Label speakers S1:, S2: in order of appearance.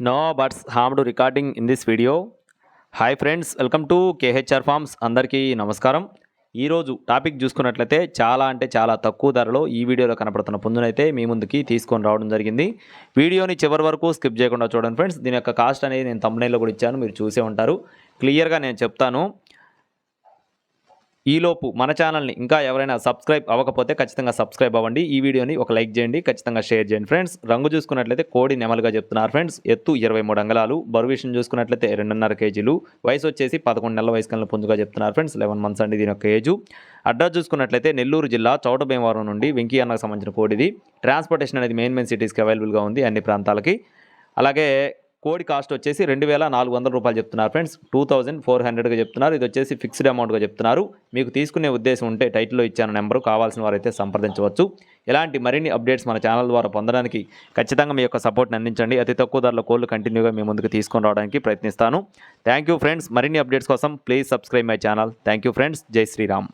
S1: No harm harmed recording in this video hi friends welcome to KHR farms అందరికీ నమస్కారం. ఈరోజు topic చూసుకున్నట్లయితే చాలా అంటే చాలా తక్కువ ధరలో ఈ వీడియోలో కనపడుతున్న పుంజునైతే మీ ముందుకి తీసుకొని రావడం జరిగింది. వీడియోని చివరి వరకు స్కిప్ చేయకుండా చూడండి ఫ్రెండ్స్ దీని యొక్క కాస్ట్ అనేది నేను తమ్ముడైలో కూడా ఇచ్చాను మీరు చూసే ఉంటారు. క్లియర్గా నేను చెప్తాను. ఈలోపు మన ఛానల్ని ఇంకా ఎవరైనా సబ్స్క్రైబ్ అవ్వకపోతే ఖచ్చితంగా సబ్స్క్రైబ్ అవ్వండి. ఈ వీడియోని ఒక లైక్ చేయండి ఖచ్చితంగా షేర్ చేయండి ఫ్రెండ్స్. రంగు చూసుకున్నట్లయితే కోడి నెమలుగా చెప్తున్నారు ఫ్రెండ్స్. ఎత్తు ఇరవై మూడు అంగళాలు బరువు విషయం చూసుకున్నట్లయితే రెండున్నర కేజీలు వయసు వచ్చేసి పదకొండు నెలల వయసు కన్నా పుంజుగా చెప్తున్నారు ఫ్రెండ్స్. లెవెన్ మంత్స్ అండి దీని యొక్క ఏజు. అడ్రస్ చూసుకున్నట్లయితే నెల్లూరు జిల్లా చౌటభీమవరం నుండి వెంకీ అన్నకు సంబంధించిన కోడిది. ట్రాన్స్పోర్టేషన్ అనేది మెయిన్ మెయిన్ సిటీస్కి అవైలబుల్గా ఉంది అన్ని ప్రాంతాలకి. అలాగే కోడి కాస్ట్ వచ్చేసి రెండు వేల నాలుగు వందల రూపాయలు చెప్తున్నారు ఫ్రెండ్స్. టూ థౌజండ్ ఫోర్ హండ్రెడ్గా చెప్తున్నారు. ఇది వచ్చేసి ఫిక్స్డ్ అమౌంట్గా చెప్తున్నారు. మీకు తీసుకునే ఉద్దేశం ఉంటే టైటిల్లో ఇచ్చాను నెంబరు కావాల్సిన వారైతే సంప్రదించవచ్చు. ఇలాంటి మరిన్ని అప్డేట్స్ మన ఛానల్ ద్వారా పొందడానికి ఖచ్చితంగా మీ యొక్క సపోర్ట్ని అందించండి. అతి తక్కువ ధరలో కోళ్ళు కంటిన్యూగా మీ ముందుకు తీసుకొని రావడానికి ప్రయత్నిస్తాను. Thank you friends. మరిన్ని అప్డేట్స్ కోసం please subscribe my channel. Thank you friends. జై శ్రీరామ్.